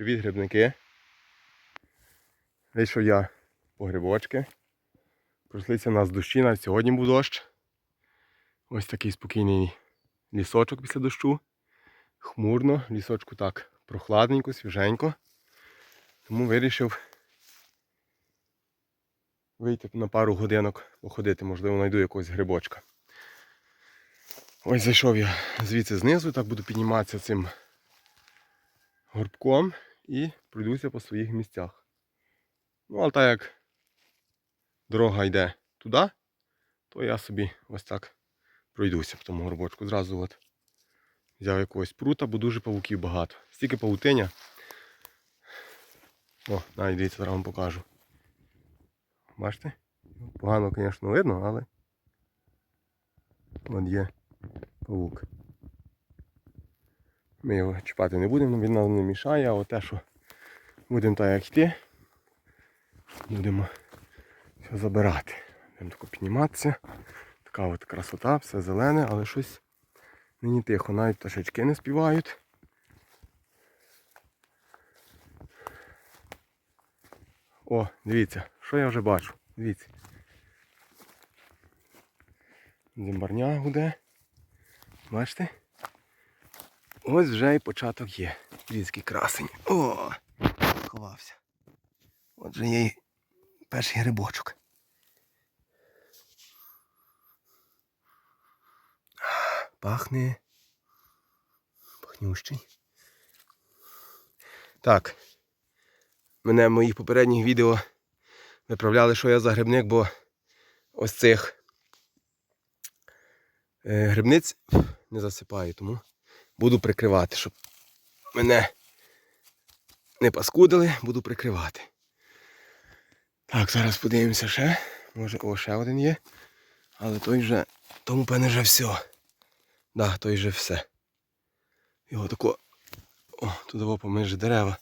Привіт, грибники. Вийшов я по грибочки. Пройшлися у нас дощі, навіть сьогодні був дощ. Ось такий спокійний лісочок після дощу. Хмурно, лісочку так прохладненько, свіженько. Тому вирішив вийти на пару годинок походити, можливо, знайду якогось грибочка. Ось зайшов я звідси знизу, так буду підніматися цим горбком і пройдуся по своїх місцях. Ну, але так як дорога йде туди, то я собі ось так пройдуся в тому горбочку. Зразу от взяв якогось прута, бо дуже павуків багато. Стільки павутиння. О, навіть дивіться, зараз вам покажу. Бачите? Погано, звісно, видно, але от є павук. Ми його чіпати не будемо, він нам не мішає, а от те, що будемо так як йти, будемо все забирати. Будемо тако підніматися. Така от красота, все зелене, але щось нині тихо, навіть пташечки не співають. О, дивіться, що я вже бачу. Дивіться. Зимбарня гуде. Бачите? Ось вже і початок є. Ліський красень. О! Ховався. Отже є перший грибочок. Пахне. Пахнющий. Так. Мене в моїх попередніх відео виправляли, що я за грибник, бо ось цих е, грибниць не засипаю, тому буду прикривати, щоб мене не паскудили, буду прикривати. Так, зараз подивимося ще. Може, о, ще один є. Але той вже, тому певне вже все. Да, той вже все. Його тако. О, туди поміж дерева,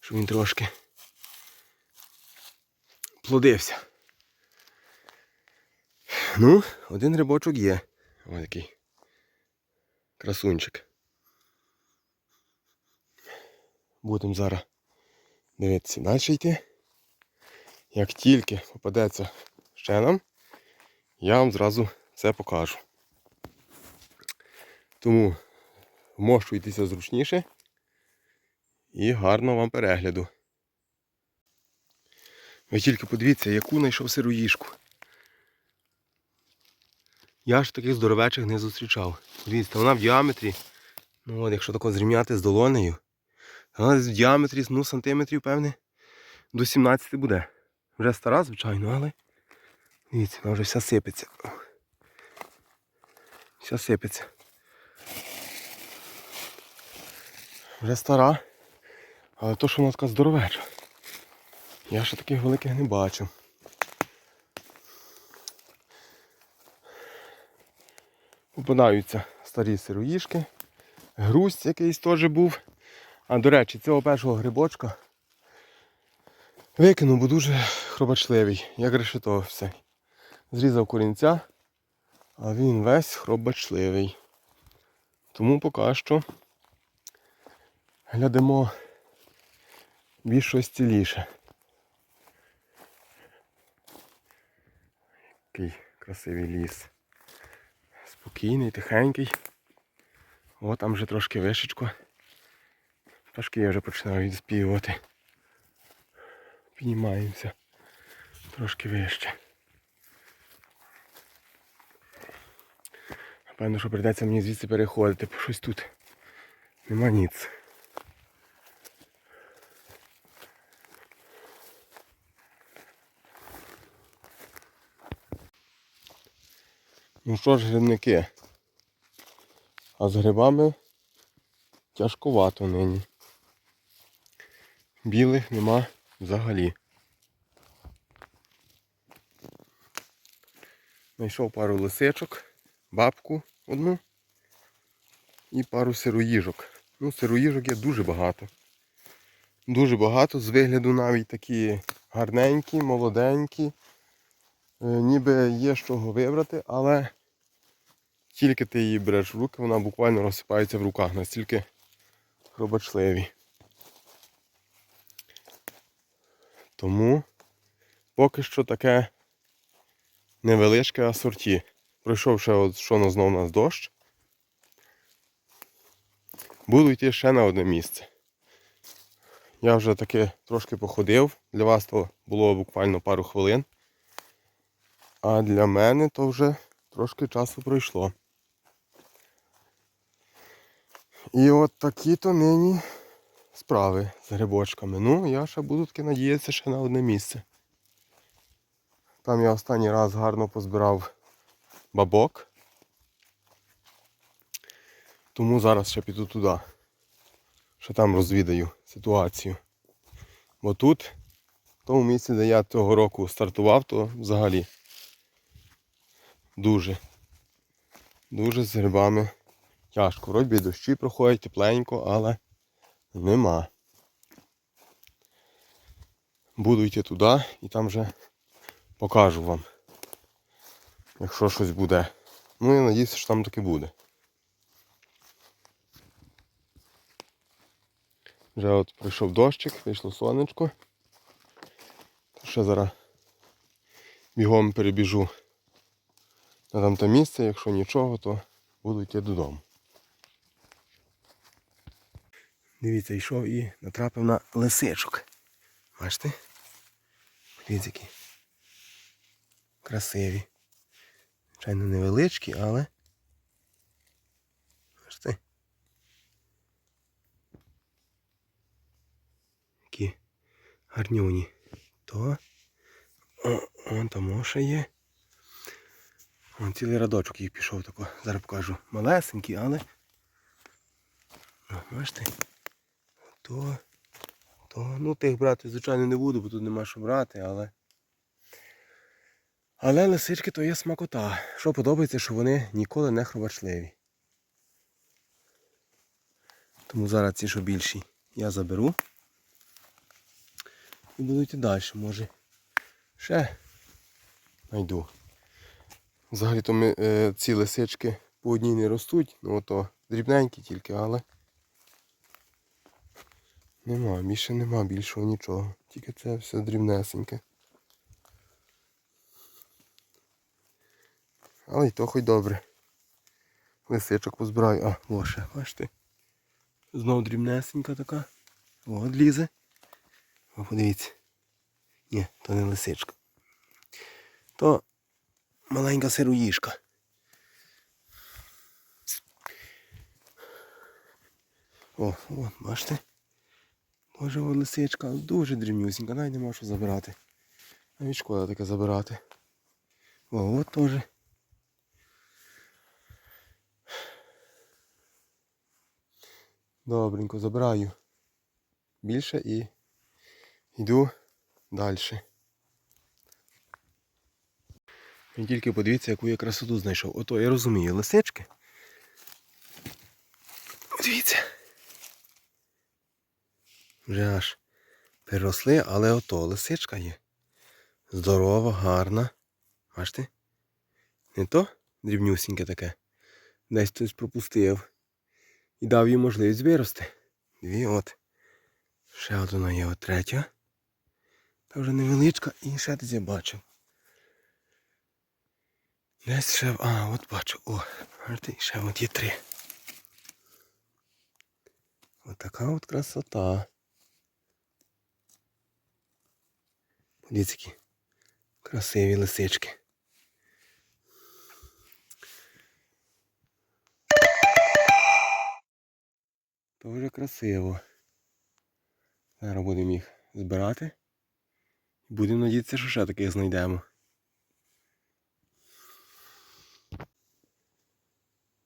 щоб він трошки плодився. Ну, один грибочок є. Ось такий красунчик. Будемо зараз дивитися далі йти. Як тільки попадеться ще нам, я вам зразу все покажу. Тому вмощуйтеся зручніше і гарного вам перегляду. Ви тільки подивіться, яку знайшов сироїшку. Я ж таких здоровечих не зустрічав. Дивіться, вона в діаметрі, ну от якщо тако зрівняти з долонею, вона в діаметрі ну, сантиметрів, певне, до 17 буде. Вже стара, звичайно, але дивіться, вона вже вся сипеться. Вся сипеться. Вже стара. Але то, що вона така здоровеча. Я ще таких великих не бачив. Попадаються старі сироїшки, грусть якийсь теж був. А до речі, цього першого грибочка викинув, бо дуже хробачливий, як решето все. Зрізав корінця, а він весь хробачливий. Тому поки що глядимо більш щось ціліше. Який красивий ліс. Спокійний, тихенький. О, там вже трошки вишечко. Пташки вже починають співати. Піднімаємося трошки вище. Напевно, що прийдеться мені звідси переходити, бо щось тут нема ніц. Ну що ж, грибники? А з грибами тяжкувато нині. Білих нема взагалі. Знайшов пару лисичок, бабку одну і пару сироїжок. Ну, сироїжок є дуже багато. Дуже багато, з вигляду навіть такі гарненькі, молоденькі. Е, ніби є з чого вибрати, але тільки ти її береш в руки, вона буквально розсипається в руках, настільки хробачливі. Тому поки що таке невеличке асорті. Пройшов ще от що знов у нас дощ. Буду йти ще на одне місце. Я вже таки трошки походив. Для вас то було буквально пару хвилин. А для мене то вже трошки часу пройшло. І от такі то нині справи з грибочками. Ну, я ще буду таки надіятися ще на одне місце. Там я останній раз гарно позбирав бабок. Тому зараз ще піду туди. Ще там розвідаю ситуацію. Бо тут, в тому місці, де я цього року стартував, то взагалі дуже, дуже з грибами тяжко. Вроді дощі проходять тепленько, але нема. Буду йти туди і там вже покажу вам, якщо щось буде. Ну я надіюся, що там таки буде. Вже от прийшов дощик, вийшло сонечко. Ще зараз бігом перебіжу на там те місце, якщо нічого, то буду йти додому. Дивіться, йшов і натрапив на лисичок. Бачите? Дивіться які. Красиві. Звичайно, невеличкі, але. Бачите? Які гарнюні. То. О, он там ще є. Вон цілий радочок їх пішов тако. Зараз покажу. Малесенький, але. Бачите? То. То. Ну тих брати, звичайно, не буду, бо тут нема що брати, але. Але лисички то є смакота. Що подобається, що вони ніколи не хробачливі. Тому зараз ці, що більші, я заберу. І буду йти далі, може. Ще знайду. Взагалі-то ми, е, ці лисички по одній не ростуть, ну ото дрібненькі тільки, але нема, більше нема більшого нічого. Тільки це все дрібнесеньке. Але й то хоч добре. Лисичок позбираю. А, ще, бачите. Знов дрібнесенька така. От лізе. О, подивіться. Ні, то не лисичка. То маленька сироїшка. О, о, бачите? Боже, о, лисичка, дуже дрібнюсінька, навіть нема що забирати. Навіть шкода таке забирати. О, от теж. Добренько, забираю. Більше і йду далі. І тільки подивіться, яку я красоту знайшов. Ото я розумію, лисички. Дивіться. Вже аж переросли, але ото лисичка є. Здорова, гарна. Бачите? Не то дрібнюсіньке таке. Десь хтось пропустив. І дав їй можливість вирости. Дві от. Ще одна є от третя. Та вже невеличка і ще десь я бачив. Десь ще. А, от бачу. О, бачите, ще от є три. От от красота. Подивіться, які красиві лисички. Дуже красиво. Зараз будемо їх збирати. Будемо надіятися, що ще таких знайдемо.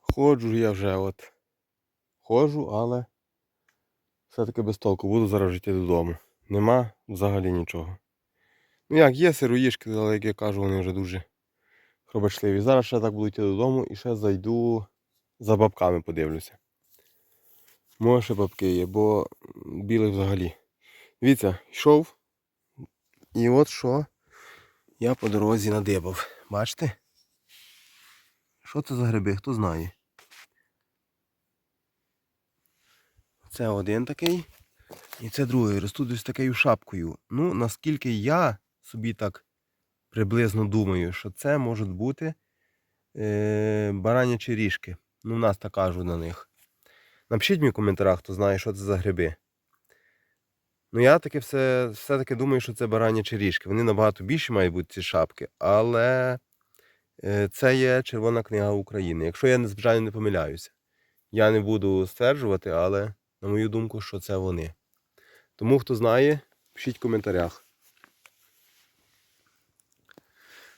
Ходжу я вже от. Ходжу, але все-таки без толку. Буду зараз вже йти додому. Нема взагалі нічого. Ну як, є сироїшки, але як я кажу, вони вже дуже хробачливі. Зараз ще так буду йти додому і ще зайду за бабками подивлюся. Може ще бабки є, бо білих взагалі. Дивіться, йшов. І от що я по дорозі надибав. Бачите? Що це за гриби? Хто знає? Це один такий. І це друге, ростуть ось такою шапкою. Ну, наскільки я собі так приблизно думаю, що це можуть бути е, баранячі ріжки. Ну, в нас так кажуть на них. Напишіть мені в коментарях, хто знає, що це за гриби. Ну, я таки все, все-таки думаю, що це баранячі ріжки. Вони набагато більші мають бути ці шапки, але е, це є Червона книга України. Якщо я звичайно не помиляюся. Я не буду стверджувати, але на мою думку, що це вони. Тому хто знає, пишіть в коментарях.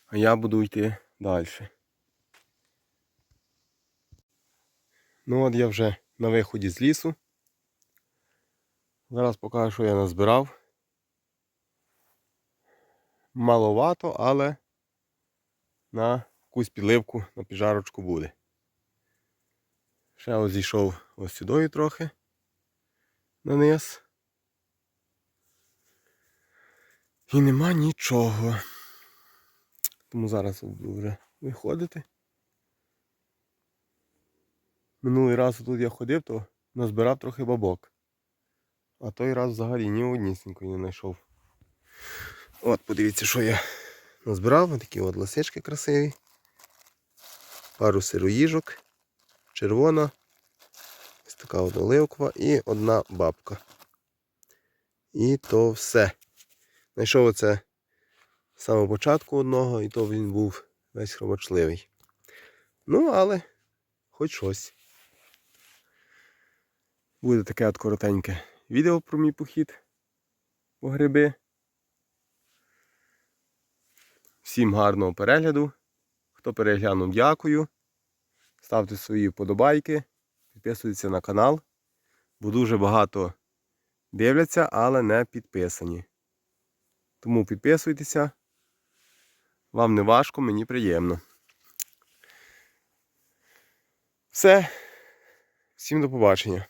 А я буду йти далі. Ну от я вже на виході з лісу. Зараз покажу, що я назбирав. Маловато, але на якусь підливку, на піджарочку буде. Ще ось зійшов ось сюди трохи на низ. І нема нічого. Тому зараз буду вже виходити. Минулий раз тут я ходив, то назбирав трохи бабок. А той раз взагалі ні однісінької не знайшов. От, подивіться, що я назбирав. Ось Такі от лисички красиві. Пару сироїжок, червона, ось така от оливкова і одна бабка. І то все. Знайшов оце з самого початку одного, і то він був весь хробочливий. Ну, але хоч щось. Буде таке от коротеньке відео про мій похід по гриби. Всім гарного перегляду. Хто переглянув, дякую. Ставте свої вподобайки, підписуйтесь на канал, бо дуже багато дивляться, але не підписані. Тому підписуйтеся. Вам не важко, мені приємно. Все. Всім до побачення.